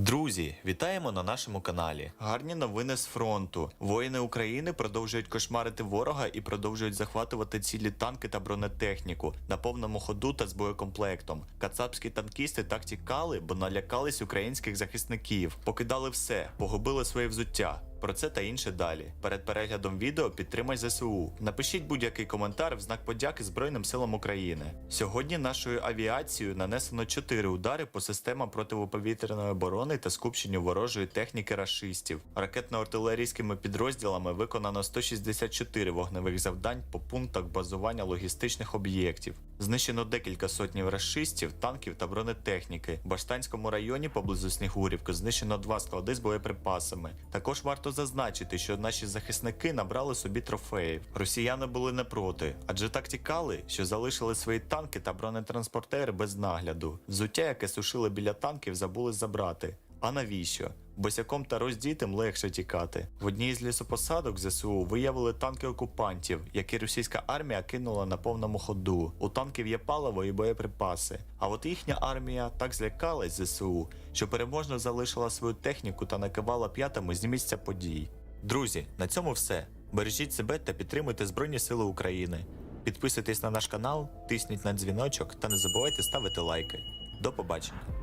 Друзі, вітаємо на нашому каналі. Гарні новини з фронту. Воїни України продовжують кошмарити ворога і продовжують захватувати цілі танки та бронетехніку на повному ходу та з боєкомплектом. Кацапські танкісти так тікали, бо налякались українських захисників, покидали все, погубили своє взуття. Про це та інше далі. Перед переглядом відео підтримай ЗСУ. Напишіть будь-який коментар в знак подяки Збройним силам України. Сьогодні нашою авіацією нанесено 4 удари по системам протиповітряної оборони та скупченню ворожої техніки рашистів. Ракетно-артилерійськими підрозділами виконано 164 вогневих завдань по пунктах базування логістичних об'єктів. Знищено декілька сотнів рашистів, танків та бронетехніки. В Баштанському районі поблизу Снігурівки знищено два склади з боєприпасами. Також варто зазначити, що наші захисники набрали собі трофеїв. Росіяни були не проти, адже так тікали, що залишили свої танки та бронетранспортери без нагляду. Взуття, яке сушили біля танків, забули забрати. А навіщо? Босяком та роздітим легше тікати. В одній з лісопосадок ЗСУ виявили танки окупантів, які російська армія кинула на повному ходу. У танків є паливо і боєприпаси. А от їхня армія так злякалась ЗСУ, що переможно залишила свою техніку та накивала п'ятами з місця подій. Друзі, на цьому все. Бережіть себе та підтримуйте Збройні Сили України. Підписуйтесь на наш канал, тисніть на дзвіночок та не забувайте ставити лайки. До побачення!